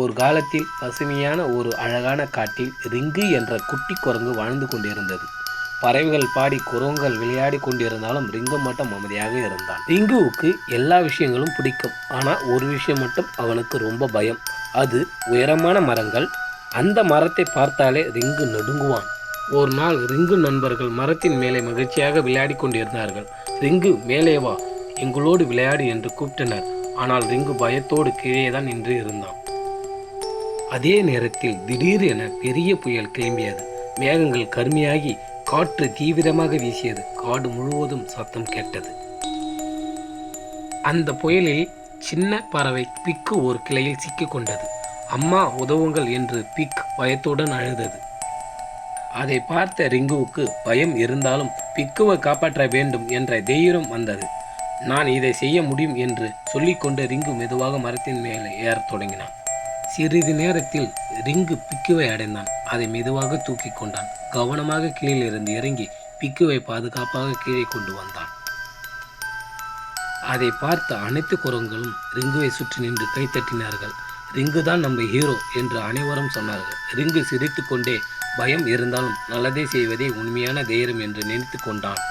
ஒரு காலத்தில் பசுமையான ஒரு அழகான காட்டில் ரிங்கு என்ற குட்டி குரங்கு வாழ்ந்து கொண்டிருந்தது. பறவைகள் பாடி குரங்குகள் விளையாடி கொண்டிருந்தாலும் ரிங்கு மட்டும் அமைதியாக இருந்தான். ரிங்குவுக்கு எல்லா விஷயங்களும் பிடிக்கும். ஆனால் ஒரு விஷயம் மட்டும் அவனுக்கு ரொம்ப பயம். அது உயரமான மரங்கள். அந்த மரத்தை பார்த்தாலே ரிங்கு நடுங்குவான். ஒரு நாள் ரிங்கு நண்பர்கள் மரத்தின் மேலே மகிழ்ச்சியாக விளையாடி கொண்டிருந்தார்கள். ரிங்கு மேலே வா. எங்களோடு விளையாடு என்று கூப்பிட்டனர். ஆனால் ரிங்கு பயத்தோடு கீழே தான் நின்று இருந்தான். அதே நேரத்தில் திடீரென பெரிய புயல் கிளம்பியது. மேகங்கள் கருமையாகி காற்று தீவிரமாக வீசியது. காடு முழுவதும் சத்தம் கேட்டது. அந்த புயலில் சின்ன பறவை பிக்கு ஒரு கிளையில் சிக்கிக்கொண்டது அம்மா உதவுங்கள் என்று பிக் பயத்துடன் அழுதது. அதை பார்த்த ரிங்குவுக்கு பயம் இருந்தாலும் பிக்குவை காப்பாற்ற வேண்டும் என்ற தைரியம் வந்தது. நான் இதை செய்ய முடியும் என்று சொல்லிக்கொண்டு ரிங்கு மெதுவாக மரத்தின் மேலே ஏறத் தொடங்கினான். சிறிது நேரத்தில் ரிங்கு பிக்குவை அடைந்தான். அதை மெதுவாக தூக்கி கொண்டான். கவனமாக கீழிருந்து இறங்கி பிக்குவை பாதுகாப்பாக கீழே கொண்டு வந்தான். அதை பார்த்த அனைத்து குரங்குகளும் ரிங்குவை சுற்றி நின்று கைத்தட்டினார்கள் ரிங்கு தான் நம்ம ஹீரோ என்று அனைவரும் சொன்னார்கள். ரிங்கு சிரித்து கொண்டே பயம் இருந்தாலும் நல்லதே செய்வதே உண்மையான தைரியம் என்று நினைத்து கொண்டான்.